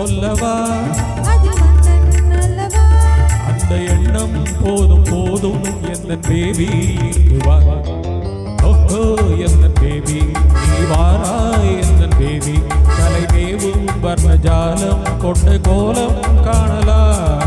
சொல்லவா? அந்த எண்ணம் போதும் போதும் என்ன தேவி இங்கு வா ஓஹோ எந்த பேபி நீ வாராய் எந்த பேபி தலைமேவும் வர்ணஜாலம் கொண்ட கோலம் காணலாம்